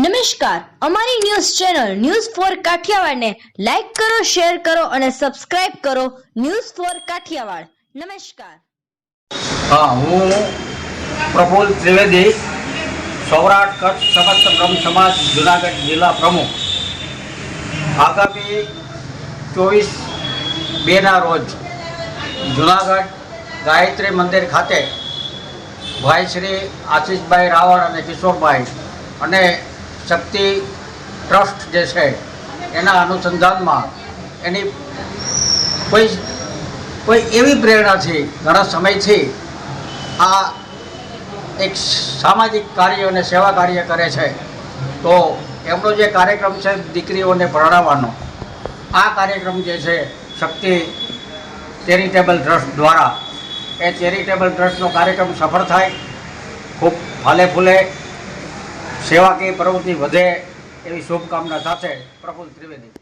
નમસ્કાર. અમારી news channel news four કાઠિયાવાડને લાઈક કરો, શેર કરો અને સબસ્ક્રાઇબ કરો ન્યૂઝ ફોર કાઠિયાવાડ. નમસ્કાર. હા, હું પ્રફુલ ત્રિવેદી, સૌરાષ્ટ્ર કચ્છ સમસ્ત બ્રહ્મ સમાજ જુનાગઢ જિલ્લા પ્રમુખ. આગામી ચોવીસ બેના રોજ જુનાગઢ ગાયત્રી મંદિર ખાતે ભાઈ શ્રી આશીષભાઈ રાવળ અને કિશોરભાઈ અને શક્તિ ટ્રસ્ટ જે છે, એના અનુસંધાનમાં એની કોઈ કોઈ એવી પ્રેરણાથી ઘણા સમયથી આ એક સામાજિક કાર્ય અને સેવા કાર્ય કરે છે. તો એમનો જે કાર્યક્રમ છે, દીકરીઓને ભણાવવાનો, આ કાર્યક્રમ જે છે, શક્તિ ચેરિટેબલ ટ્રસ્ટ દ્વારા, એ ચેરિટેબલ ટ્રસ્ટનો કાર્યક્રમ સફળ થાય, ખૂબ ફાલે ફૂલે સેવાકીય પ્રવૃત્તિ વધે એવી શુભકામના સાથે પ્રફુલ્લ ત્રિવેદી.